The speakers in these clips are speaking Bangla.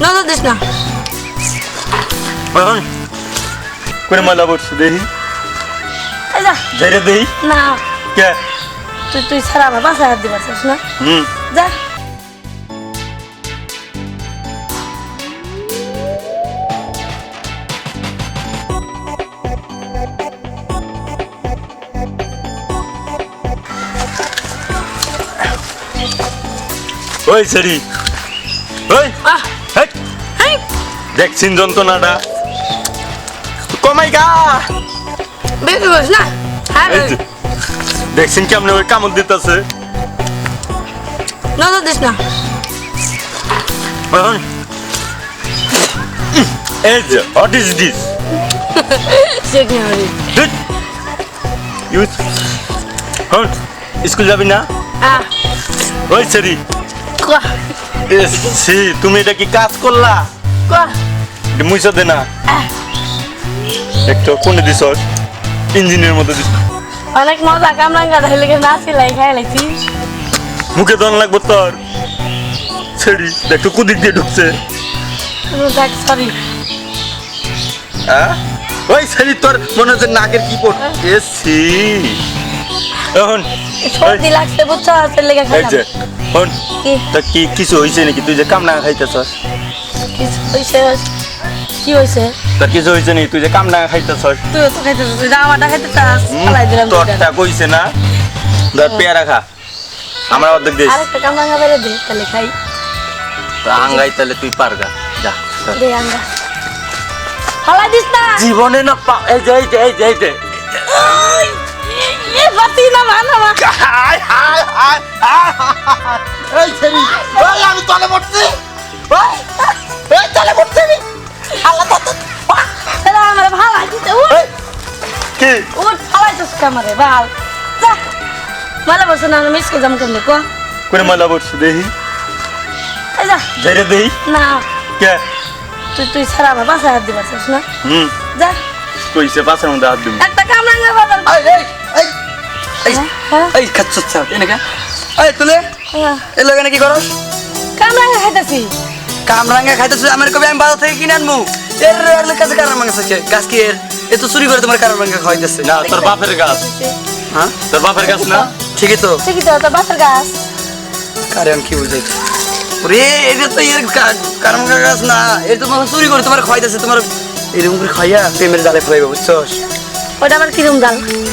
নজর দিস না। করে ময়লা পড়ছে দেখি। এই যা। ঝেড়ে দেই না। কে? তুই তুই ছাড়া আমার বাসায় হাত দিবার চাস না। হুম। যা। ওই সরি। ওই। আহ। দেখছিন যন্ত্রণাটা। কমাই গা বেশি করিস না? হ্যাঁ দেখছেন কেমনে ওই কামড় দিতেছে? নজর দিস না। ওই, এই যে হোয়াট ইজ দিস স্কুল যাবি না? আহ ওই সরি। তুমি এটা কি কাজ করলা? মুইসা দে না। একটা কোনে দিস ইঞ্জিনের মতো দিস অনেক মজা কামরাঙ্গা ধরলে কে নাচি লাই খাই লাইছি মুখে দন লাগবো তোর। ছেড়ি দেখো কুদিক দিয়ে ঢুকছে। দেখ সরি হ্যাঁ? ওই ছেড়ি তোর মনে হচ্ছে নাকের কি পড়ছে সি এখন সর্দি লাগছে বুঝছ আছে লেগে খাইলাম। হন। তা কি কিছু হয়েছে নাকি? তুই যে কামনা খাইতেছস? কিছু হইছে কি হইছে? তোর কিছু হয়েছে নাকি তুই যে কামনা খাইতেছস। তুই তো খাইতে তুই জামাটা খাইতে চাস ফালাই দিলাম তোরটা কইছে না? ধর পেয়ারা খা। আমরা অর্ধেক দিস আরেকটা দে তাহলে খাই। তো আঙ্গাই তাহলে তুই পারগা যা দে আঙ্গা। ফালাই দিস না। জীবনে না পা এই যে এই যে এই যে এই যে। এ বাতি না ভালো মা। এই ছেড়ি আমি তলে পড়ছি। ওই, তলে পড়ছি আমি। আল্লাহ তো তাহলে আমার ভালাই দিতে উঠ কি? উঠ ফালাই দিস কামারে ভালো ভালো বসে না আমি মিসকে জাম কেমনে কো। ময়লা পড়ছে দেখি। এই যা। ঝেড়ে দেই। না। কে? তুই তুই আমার বাসায় হাত দিবার চাস না। হুম। যা। কইছে পাশের মধ্যে হাত দিবি। একটা কামরাঙ্গা বাজার এই এই এই এই হ্যাঁ এই খাচ্ছ চাপ এনেকে। এই তুলে। হ্যাঁ। করস? কামরাঙ্গা খাইতেছি। কামরাঙ্গা খাইতেছ আমার কবি আমি বাজার থেকে কিনে আনব এর এর কাছে কারার মাঙ্গা আছে গাছ কি এর? এ তো চুরি করে তোমার কারার মাঙ্গা খাওয়াইতেছে। না তোর বাপের গাছ। হ্যাঁ? তোর বাপের গাছ না? ঠিকই তো। ঠিকই তো তোর বাসার গাছ। কারে আমি কি বুঝাই? ওরে এটা তো এর কারার মাঙ্গা গাছ না এর তো তোমার চুরি করে তোমার খাওয়াইতেছে তোমার এরকম করে খাইয়া প্রেমের জালে ফেলাইবে বুঝছস? ওটা আবার কিরম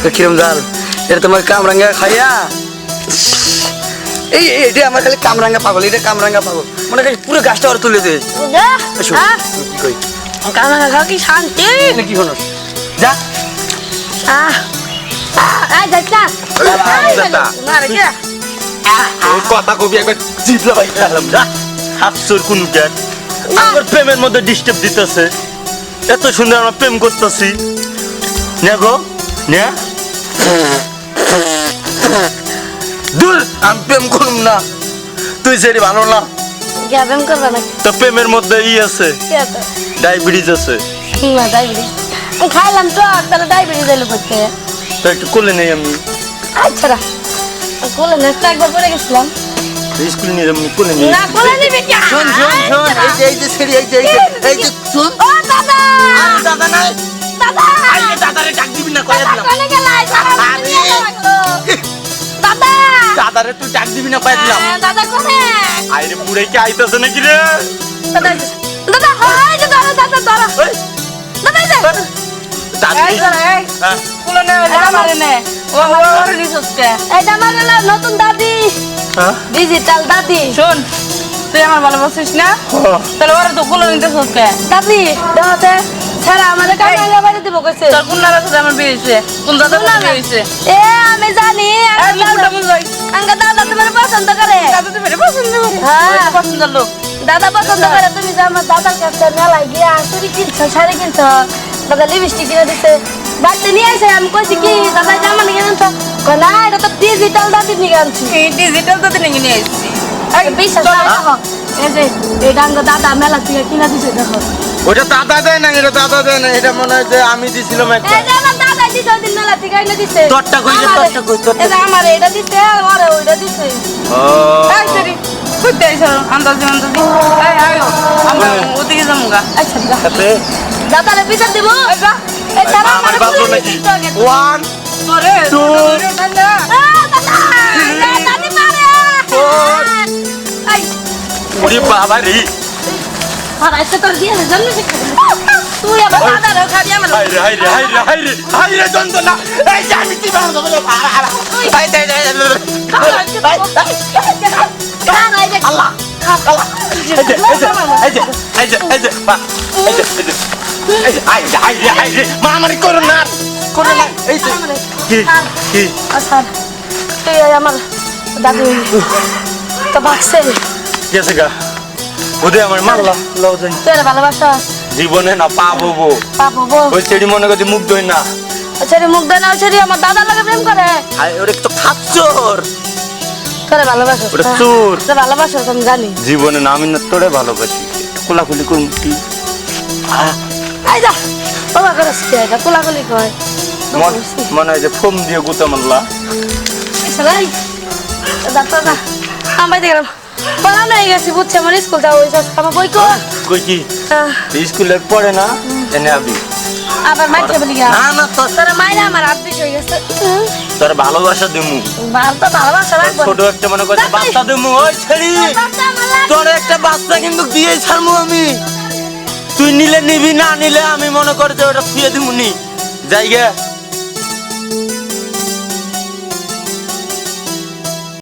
তো কিরম জাল? এটা তোমার কামরাঙ্গা খাইয়া এই এই- এটা আমার খালি কামরাঙ্গা পাগল এটা কামরাঙ্গা পাগল। মনে করি পুরো গাছটা ওর তুলে দে। এসো, হ্যাঁ? কই? কামরাঙ্গা খাও কি শান্তি? কি হলো? যা। কথা কবি একবার জিতলা ভাই খেলাম যা। হাফসুর কোন আমার প্রেমের মধ্যে ডিস্টার্ব দিতেছে। এত সুন্দর আমরা প্রেম করতেছি। নে গো নে। দূর আমি প্রেম করুম না। তুই সেটি ভালো না করবা তো প্রেমের মধ্যে ই আছে। ডায়াবেটিস আছে। না ডায়াবেটিস। খাইলাম তো তাহলে ডায়াবেটিস এলো করতে তো একটু কোলে নেই আমি। আচ্ছা কোলে নেক্সট একবার পরে গেছিলাম। স্কুলে নিয়ে যাব কোলে নিয়ে না কোলে নিবি কি শোন শোন শোন এই যে এই যে ছেড়ি এই যে এই যে এই ও দাদা। দাদা নাই। দাদা। আরে দাদারে ডাক দিবি না কইয়া দিলাম। কোনে গেলাই সারা দাদা। দাদারে তুই ডাক দিবি না কইয়া দিলাম। হ্যাঁ, দাদা কোনে আইরে বুড়ে কি আইতাছে নাকি রে? দাদা দাদা যে দাদা দাদা দাদা। দাদা এই। দাদি। এই দাদা, এই। হ্যাঁ, কুলো নে, এটা মারে নে। ও, ও, ও, এটা মারে না, নতুন দাদি। হ্যাঁ? ডিজিটাল দাদি। শোন তুই আমার ভালোবাসিস না? হ্যাঁ। তাহলে ওরা তো নিতে কে দাদি দেখাতে ছাড়া আমাদের কামরাঙ্গা বাড়ি দিব কইছে? তোর কোন দাদার সাথে আমার বিয়ে কোন বিয়ে হয়েছে? এ আমি জানি আঙ্কা মুখটা দাদা দাদা তোমার পছন্দ করে? দাদা তো পছন্দ করে? হ্যাঁ। লোক। দাদা পছন্দ করে তুমি যে আমার দাদার কাছে মেলায় গিয়া চুরি কিনছ শাড়ি কিনছ দাদা লিপস্টিক কিনে দিছে। বাড়িতে নিয়ে আসে আমি কইছি কি দাদা জামা নিয়ে আনছ? না এটা তো ডিজিটাল দাদি নিয়ে আনছি। ডিজিটাল নিয়ে এই বিশ্বাস করে এই যে এই ডাঙ্গা দাদা মেলা থেকে কিনা দিছে দেখো। ওটা দাদা দেয় না এটা দাদা দেয় না এটা মনে হয় যে আমি দিছিলাম একটা। যে দিছে ওই দিন মেলা থেকে এনে দিছে। তোরটা কই যে, তোরটা কই, তোরটা যে আমার এটা দিছে আর আমার ওইটা দিছে। ও। সরি কইতে আইছো আন্দাজি আন্দাজি ওদিকে আচ্ছা যা। তাতে বিচার দিব। যা। আমার নাকি। ওরে বাবা রে হারাইছে তোর দিয়ে জন্ম শিক্ষা দিল। তুই আমার দাদারে খাবি আমার হাই রে হাই রে হাই রে হাই রে হাই রে যন্ত্রণা এই যে আমি কি বানাবো বলে হাই হাই হাই। আল্লাহ আল্লাহ এই যে এই যে এই যে এই যে এই যে এই যে এই যে হাই রে হাই রে হাই রে মারামারি করো না করো না এই যে কি কি আচ্ছা, তুই আমার দাদু তো কি আছে গা ওদের আমার মারলা লও যাই তুই আর ভালোবাসাস জীবনে না পাবো বো পাবো বো ওই চেড়ি মনে করছি মুখ দই না। ছেড়ে মুখ দেয় না ছেড়ে আমার দাদার লাগে প্রেম করে। হাই ওরে তো খাচ্চর তোরে ভালোবাসো ওটা চোর। তোরে ভালোবাসো আমি জানি। জীবনে না আমি না তোরে ভালোবাসি। কোলাকুলি করুন কি আই যা বাবা করে শিখে এটা কোলাগুলি কয় মন মনে হয় যে ফোম দিয়ে গুতা মারলা। সবাই ডাক্তার না আমি দেখলাম পড়ানো হয়ে গেছি বুঝছে আমার স্কুলটা ওই সব আমার বই কো স্কুলে পড়ে না এনে আবি। আবার মাইকে বলি গা। না না তোর তোর মাইরা আমার হয়ে গেছে। তোর ভালোবাসা দিমু। ভালো তো ভালোবাসা রাখব। ছোট একটা মনে করছে বাচ্চা দিমু ওই ছেড়ি। তোর একটা বাচ্চা কিন্তু দিয়ে ছাড়মু আমি। তুই নিলে নিবি না নিলে আমি মনে করি ওটা শুয়ে দিমু নি জায়গা